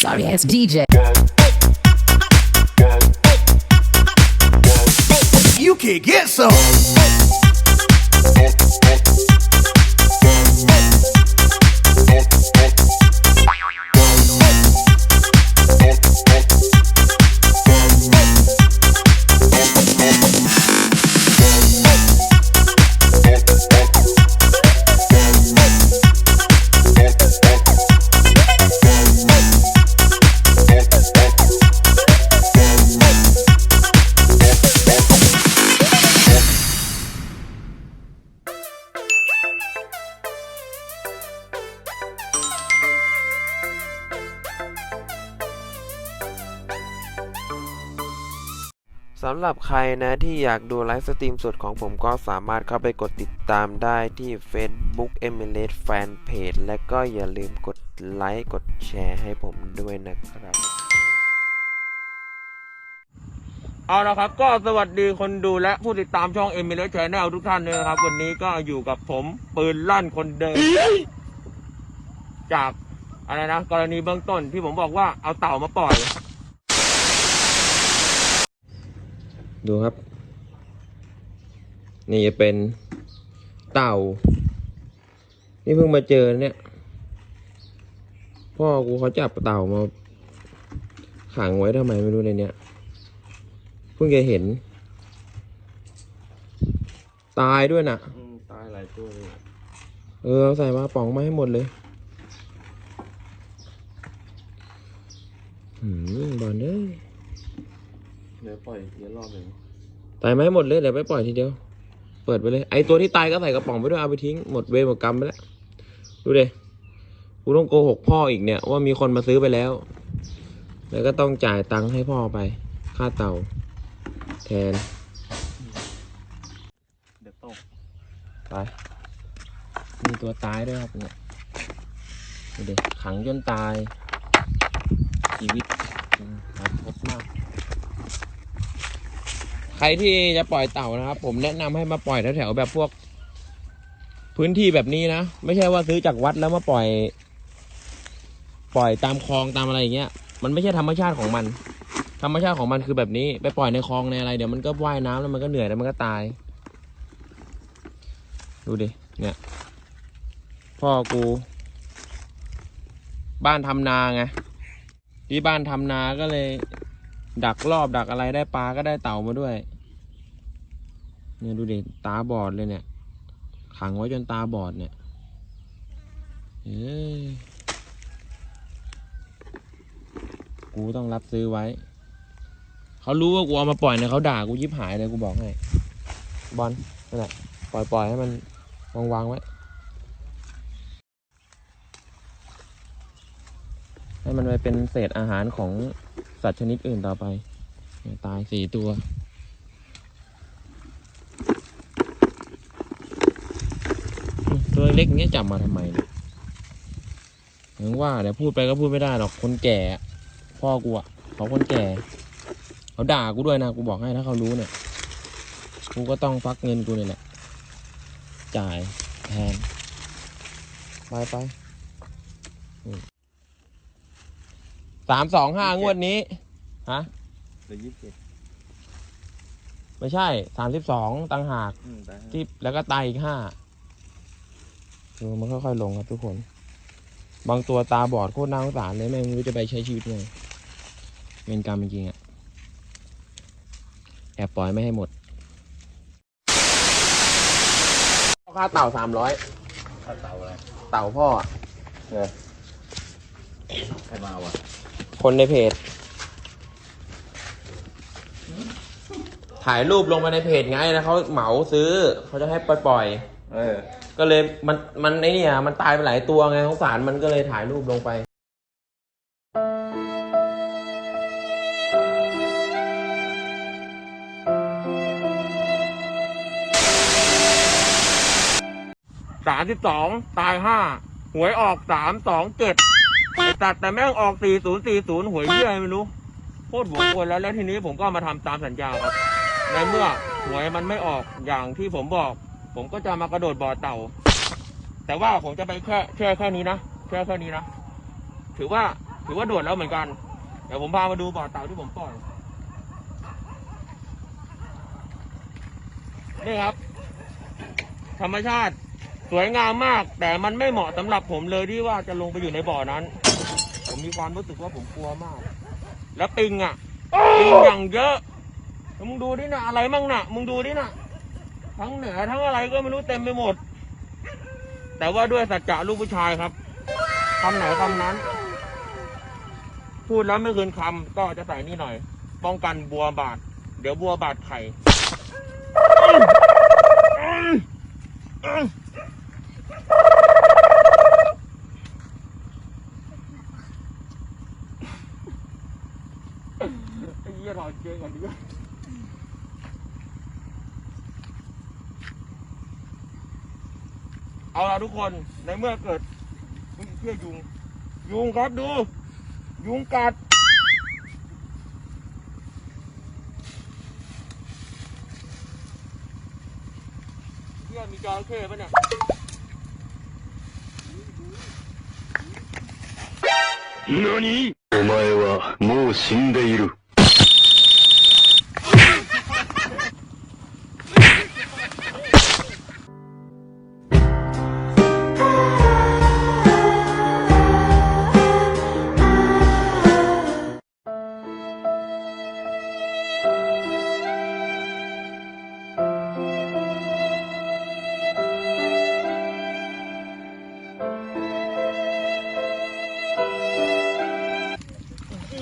Sorry ass DJ. You can get some. ำหรับใครนะที่อยากดูไลฟ์สตรีมสดของผมก็สามารถเข้าไปกดติดตามได้ที่ Facebook e m i l a t e Fanpage และก็อย่าลืมกดไลค์กดแชร์ให้ผมด้วยนะครับ เอาละครับก็สวัสดีคนดูและผู้ติดตามช่องเอมิเลชแนลทุกท่านเลยนะครับ วันนี้ก็อยู่กับผมปืนลั่นคนเดิม จากอะไรนะกรณีเบื้องต้นที่ผมบอกว่าเอาเต่ามาปล่อย ดูครับ นี่จะเป็นเต่า นี่เพิ่งมาเจอเนี่ย พ่อกูเขาจับเต่ามาขังไว้ทำไมไม่รู้ในเนี้ยเพิ่งจะเห็น ตายด้วยน่ะตายหลายตัวเลยเออเอาใส่มาป๋องมาให้หมดเลยหืมบอลเอ้ยเดี๋ยวปล่อยเดี๋ยวรอบหนึ่งตายไหมาให้หมดเลยเดี๋ยวไปปล่อยทีเดียว เปิดไปเลย ไอตัวที่ตายก็ใส่กระป๋องไปด้วยเอาไปทิ้งหมดเวรหมดกรรมไปแล้วดูเดกูต้องโกหกพ่ออีกเนี่ยว่ามีคนมาซื้อไปแล้ว แล้วก็ต้องจ่ายตังค์ให้พ่อไป ค่าเต่าแทน เดี๋ยวตกไป มีตัวตายด้วยครับเนี่ยดูดิขังจนตาย ชีวิตอืมครับพบมาก ใครที่จะปล่อยเต่านะครับ ผมแนะนำให้มาปล่อยแถวๆแบบพวก พื้นที่แบบนี้นะไม่ใช่ว่าซื้อจากวัดแล้วมาปล่อย ปล่อยตามคลองตามอะไรอย่างเงี้ย มันไม่ใช่ธรรมชาติของมัน ธรรมชาติของมันคือแบบนี้ ไปปล่อยในคลองในอะไรเดี๋ยวมันก็ว่ายน้ำแล้วมันก็เหนื่อยแล้วมันก็ตาย ดูดิเนี่ย พ่อกู บ้านทำนาไงที่บ้านทำนาก็เลย ดักรอบดักอะไรได้ปลาก็ได้เต่ามาด้วย เนี่ยดูดิตาบอดเลยเนี่ย ขังไว้จนตาบอดเนี่ยเอ้ยกูต้องรับซื้อไว้ เขารู้ว่ากูเอามาปล่อยเนี่ยเขาด่ากูยิบหายเลยกูบอกให้บอลนั่นแหละปล่อยปล่อยให้มันวางวางไว้ ให้มันไปเป็นเศษอาหารของ สัตว์ชนิดอื่นต่อไป ตายสี่ตัว ตัวเล็กๆอย่างเงี้ยจับมาทำไมเนี่ยถึงว่าเดี๋ยวพูดไปก็พูดไม่ได้หรอกคนแก่ พ่อกูอะเขาคนแก่ เขาด่ากูด้วยนะกูบอกให้ถ้าเขารู้เนี่ยกูก็ต้องฟักเงินกูเนี่ยแหละจ่ายแทนไปไป สามสองห้างวดนี้ ฮะเดี๋ยวยี่สิบเจ็ดไม่ใช่สามสิบสองตังหากอืมตายที่แล้วก็ตายอีกห้าดูมันค่อยๆลงครับทุกคน บางตัวตาบอดโคตรน่าสงสารเลยแม่งไม่รู้จะไปใช้ชีวิตไงเป็นกรรมจริงๆอะแอบปล่อยไม่ให้หมดค่าเต่าสามร้อยข้าเต่าอะไรเต่าพ่ออะใครมาวะ คนในเพจ ถ่ายรูปลงไปในเพจไงแล้วเขาเหมาซื้อเขาจะให้ปล่อยๆเออก็เลยมันมันไอเนี่ย มันตายไปหลายตัวไงสงสารมันก็เลยถ่ายรูปลงไป สามสิบสองตายห้าหวยออกสามสองเจ็ด แต่แต่แม่งออกสี่ศูนย์สี่ศูนย์หวยเยี่ยไม่รู้ โคตรหัวควรแล้วแล้วทีนี้ผมก็มาทำตามสัญญาครับ ในเมื่อหวยมันไม่ออกอย่างที่ผมบอก ผมก็จะมากระโดดบ่อเต่า แต่ว่าผมจะไปแค่แค่แค่นี้นะแค่แค่นี้นะ ถือว่าถือว่าโดดแล้วเหมือนกัน เดี๋ยวผมพามาดูบ่อเต่าที่ผมปล่อย นี่ครับ ธรรมชาติ สวยงามมาก แต่มันไม่เหมาะสำหรับผมเลยที่ว่าจะลงไปอยู่ในบ่อนั้น ผมมีความรู้สึกว่าผมกลัวมาก แล้วปิงอะปิงอย่างเยอะแล้วมึงดูดินะอะไรมั่งน่ะมึงดูดินะทั้งเหนือทั้งอะไรก็ไม่รู้เต็มไปหมด แต่ว่าด้วยสัจจะลูกผู้ชายครับคำไหนคำนั้น พูดแล้วไม่คืนคำก็จะใส่นี่หน่อย ป้องกันบัวบาด เดี๋ยวบัวบาดไข่ ไอ้เหี้ยถอ ดเกงก่อนดีกว่าเอาละทุกคนในเมื่อเกิดอุ๊ยเชื่อยุง ยุงครับดู ยุงกัด เพื่อนมีจระเข้ปะเนี่ย 何お前はもう死んでいる。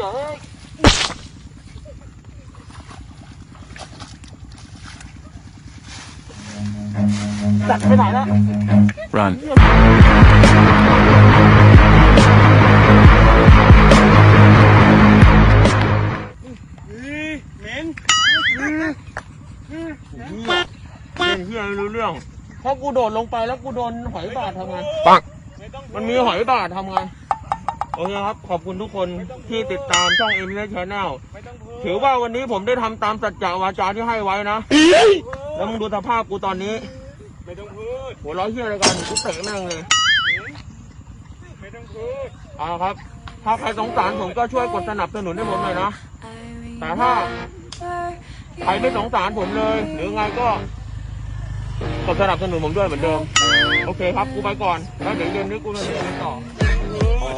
ยเอ้ยจัดไปไหนแล้ว Run. เหม็นเฮียเป็นเฮียไม่รู้เรื่องเพราะกูโดดลงไปแล้วกูโดนหอยบาดทำไงปังมันมีหอยบาดทำไง โอเคครับ ขอบคุณทุกคนที่ติดตามช่องเอ็มเนชแนลถือว่าวันนี้ผมได้ทำตามสัจจะวาจาที่ให้ไว้นะ แล้วมึงดูสภาพกูตอนนี้ ไม่ต้องพูด หัวเร้อยเฮียอะไรกันกูเตะแม่งเลย ไม่ต้องพูด เอาละครับ ถ้าใครสงสารผมก็ช่วยกดสนับสนุนให้ผมหน่อยนะ แต่ถ้าใครไม่สงสารผมเลย หรือไงก็กดสนับสนุนผมด้วยเหมือนเดิม โอเคครับ กูไปก่อน แล้วเดี๋ยวเย็นนี้กูจะเรียนต่อ all